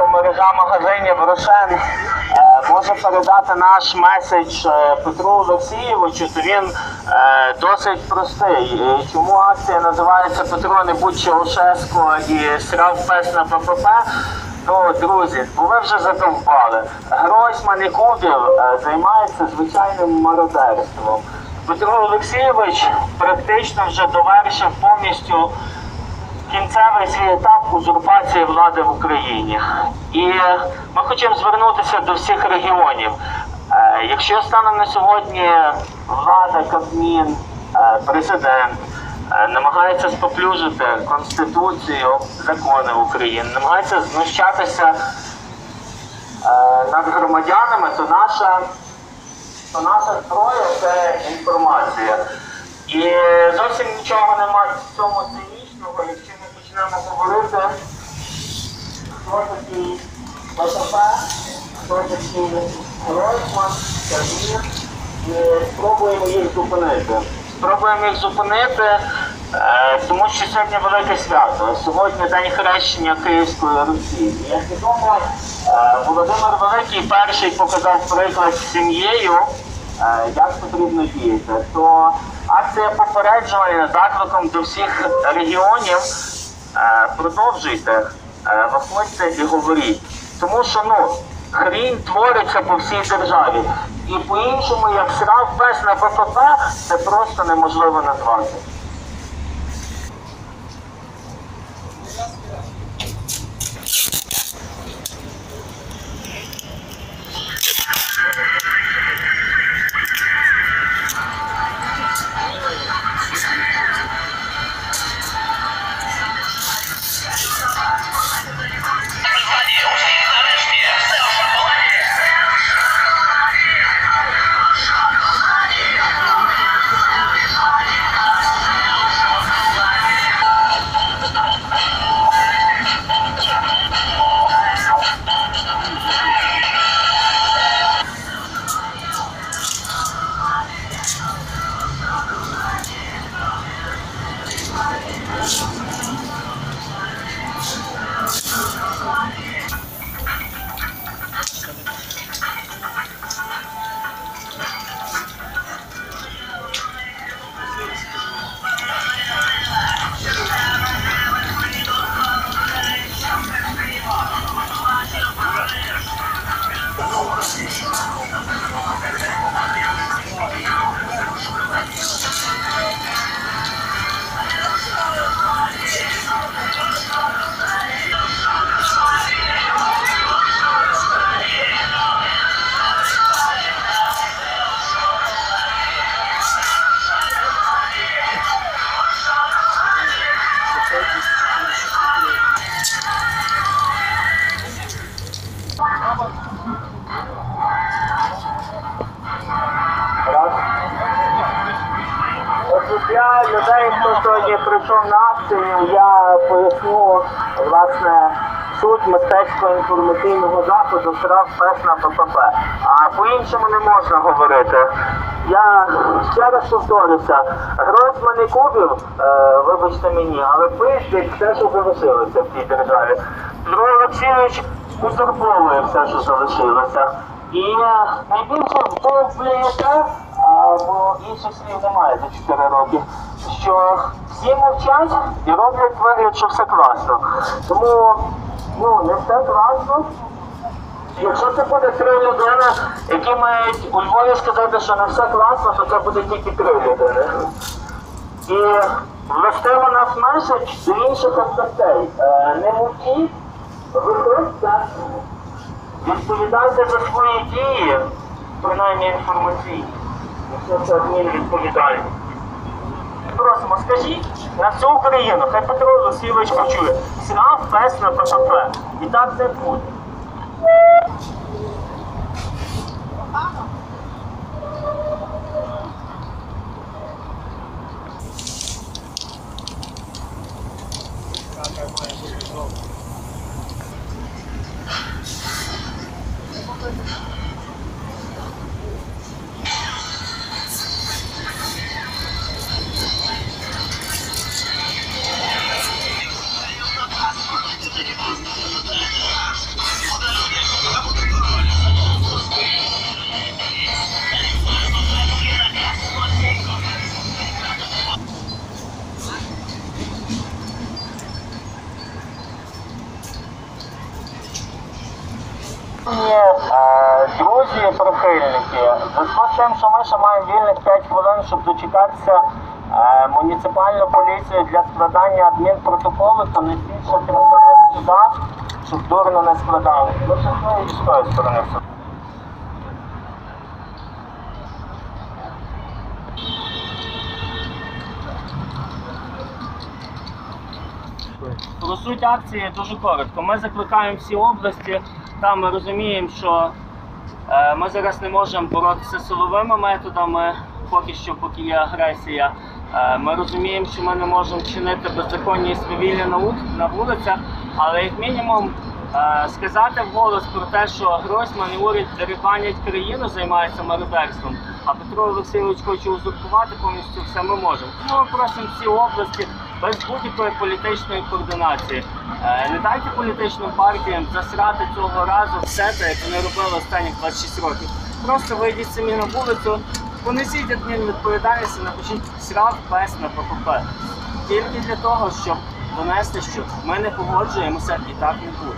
мережа магазинів Рошен е, може передати наш меседж е, Петру Олексійовичу, то він е, досить простий. Чому акція називається Петро не будь Чаушеско і срав пес на ППП? Ну, друзі, бо ви вже задовбали. Гройсман і Кубів займається звичайним мародерством. Петро Олексійович практично вже довершив повністю кінцевий свій етап узурпації влади в Україні. І ми хочемо звернутися до всіх регіонів. Е, Якщо станом на сьогодні влада, Кабмін, е, президент е, намагається споплюжити Конституцію, закони України, намагається знущатися над громадянами, то наша то наша зброя це інформація. І зовсім нічого немає в цьому цинічного, якщо ми почнемо говорити, хто такий БТП, хто такий спробуємо їх зупинити. Спробуємо їх зупинити, е, тому що сьогодні велике свято. Сьогодні день хрещення Київської Русі. Як відомо, е, Володимир Великий перший показав приклад сім'єю, е, як потрібно діяти. То акція попереджувальна закликом до всіх регіонів. Е, Продовжуйте, е, виходьте і говоріть. Тому що ну, хрінь твориться по всій державі. І по-іншому, як срав пес на ППП, це просто неможливо назвати. Сьогодні прийшов на акцію, я поясню власне суть мистецького інформаційного заходу «Штраф пес на ППП. А по-іншому не можна говорити. Я ще раз повторюся, Гройсман і Кубів, е, вибачте мені, але пиздять все, що залишилося в цій державі. Петро Олексійович узурповує все, що залишилося. І е, найбільше вдовблюєте, бо інших слів немає за 4 роки, що всі мовчать і роблять вигляд, що все класно. Тому ну, не все класно. Якщо це буде три людини, які мають у Львові сказати, що не все класно, то це буде тільки три людини. І властиво нас меседж до інших. Е, Не мовчіть, виходьте, відповідайте за свої дії, принаймні інформаційні. Якщо це адмінвідповідальність. Просимо, скажіть на всю Україну, хай Петро Олексійович почує. Срав пес на ПП І так це буде. Друзі, прихильники, зв'язку з тим, що ми ще маємо вільних 5 хвилин, щоб дочекатися е, муніципальну поліцію для складання адмінпротоколу, то не більше трансферент сюди, щоб дурно не складали. Ну, з тої, і сторони. Суть акції дуже коротко. Ми закликаємо всі області. Там ми розуміємо, що е, ми зараз не можемо боротися силовими методами, поки що, поки є агресія. Е, ми розуміємо, що ми не можемо чинити беззаконні свавілля на, вул- на вулицях, але як мінімум е, сказати вголос про те, що Гройсман і уряд дерибанять країну, займаються мародерством, а Петро Олексійович хоче узурпувати повністю все ми можемо. Ми просимо всі області без будь-якої політичної координації. Е, Не дайте політичним партіям засрати цього разу все те, як вони робили останні 26 років. Просто вийдіть самі на вулицю, понесіть адмінвідповідальність і напишіть срав пес на ППП. Тільки для того, щоб донести, що ми не погоджуємося і так не буде.